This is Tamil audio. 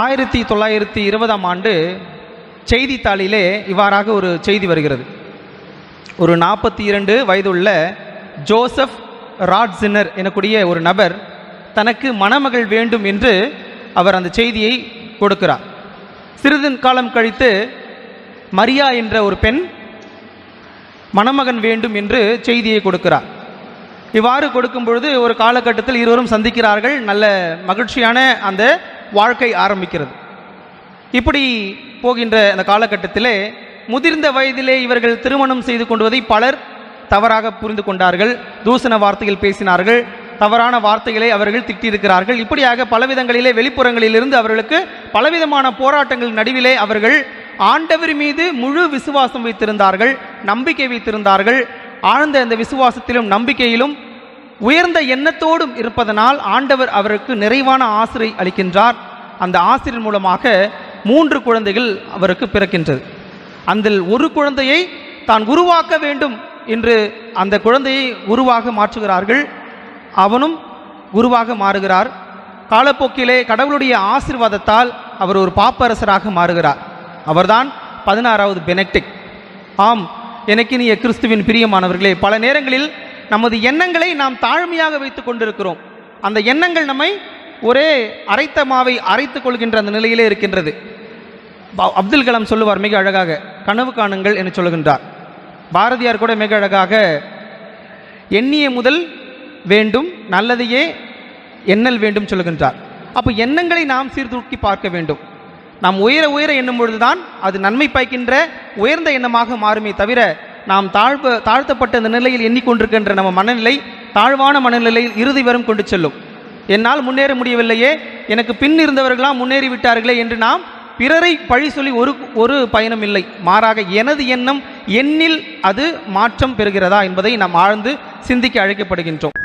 ஆயிரத்தி தொள்ளாயிரத்தி இருபதாம் ஆண்டு செய்தித்தாளிலே இவ்வாறாக ஒரு செய்தி வருகிறது. ஒரு நாற்பத்தி இரண்டு வயதுள்ள ஜோசப் ராட்ஸினர் எனக்கூடிய ஒரு நபர் தனக்கு மணமகள் வேண்டும் என்று அவர் அந்த செய்தியை கொடுக்கிறார். சிறிது காலம் கழித்து மரியா என்ற ஒரு பெண் மணமகன் வேண்டும் என்று செய்தியை கொடுக்கிறார். இவ்வாறு கொடுக்கும் பொழுது ஒரு காலகட்டத்தில் இருவரும் சந்திக்கிறார்கள். நல்ல மகிழ்ச்சியான அந்த வாழ்க்கை ஆரம்பிக்கிறது. இப்படி போகின்ற அந்த காலகட்டத்திலே முதிர்ந்த வயதிலே இவர்கள் திருமணம் செய்து கொண்டுவதை பலர் தவறாக புரிந்து கொண்டார்கள். தூசண வார்த்தைகள் பேசினார்கள். தவறான வார்த்தைகளை அவர்கள் திட்டியிருக்கிறார்கள். இப்படியாக பலவிதங்களிலே வெளிப்புறங்களிலிருந்து அவர்களுக்கு பலவிதமான போராட்டங்கள் நடுவிலே அவர்கள் ஆண்டவர் மீது முழு விசுவாசம் வைத்திருந்தார்கள் நம்பிக்கை வைத்திருந்தார்கள். ஆழ்ந்த அந்த விசுவாசத்திலும் நம்பிக்கையிலும் உயர்ந்த எண்ணத்தோடும் இருப்பதனால் ஆண்டவர் அவருக்கு நிறைவான ஆசிரை அளிக்கின்றார். அந்த ஆசிரியர் மூலமாக மூன்று குழந்தைகள் அவருக்கு பிறக்கின்றது. அதில் ஒரு குழந்தையை தான் உருவாக்க வேண்டும் என்று அந்த குழந்தையை உருவாக மாற்றுகிறார்கள். அவனும் குருவாக மாறுகிறார். காலப்போக்கிலே கடவுளுடைய ஆசிர்வாதத்தால் அவர் ஒரு பாப்பரசராக மாறுகிறார். அவர்தான் பதினாறாவது பெனக்டிக் ஆம் எனக்கினிய கிறிஸ்துவின் பிரியமானவர்களே பல நேரங்களில் நமது எண்ணங்களை நாம் தாழ்மையாக வைத்து கொண்டிருக்கிறோம். அந்த எண்ணங்கள் நம்மை ஒரே அரைத்த மாவை அரைத்து கொள்கின்ற அந்த நிலையிலே இருக்கின்றது. ப- அப்துல் கலாம் சொல்லுவார் மிக அழகாக கனவு காணுங்கள் என்று சொல்லுகின்றார். பாரதியார் கூட மிக அழகாக எண்ணிய முதல் வேண்டும் நல்லதையே எண்ணல் வேண்டும் சொல்லுகின்றார். அப்போ எண்ணங்களை நாம் சீர்தூக்கி பார்க்க வேண்டும். நாம் உயர உயர எண்ணும் பொழுதுதான் அது நன்மை பயக்கின்ற உயர்ந்த எண்ணமாக மாறுமே தவிர நாம் தாழ்வ தாழ்த்தப்பட்ட இந்த நிலையில் எண்ணிக்கொண்டிருக்கின்ற நம்ம மனநிலை தாழ்வான மனநிலையில் இறுதி வரும் கொண்டு செல்லும். என்னால் முன்னேற முடியவில்லையே எனக்கு பின் இருந்தவர்களாம் முன்னேறி விட்டார்களே என்று நாம் பிறரை பழி சொல்லி ஒரு ஒரு பயனும் இல்லை. மாறாக எனது எண்ணம் எண்ணில் அது மாற்றம் பெறுகிறதா என்பதை நாம் ஆழ்ந்து சிந்திக்க அழைக்கப்படுகின்றோம்.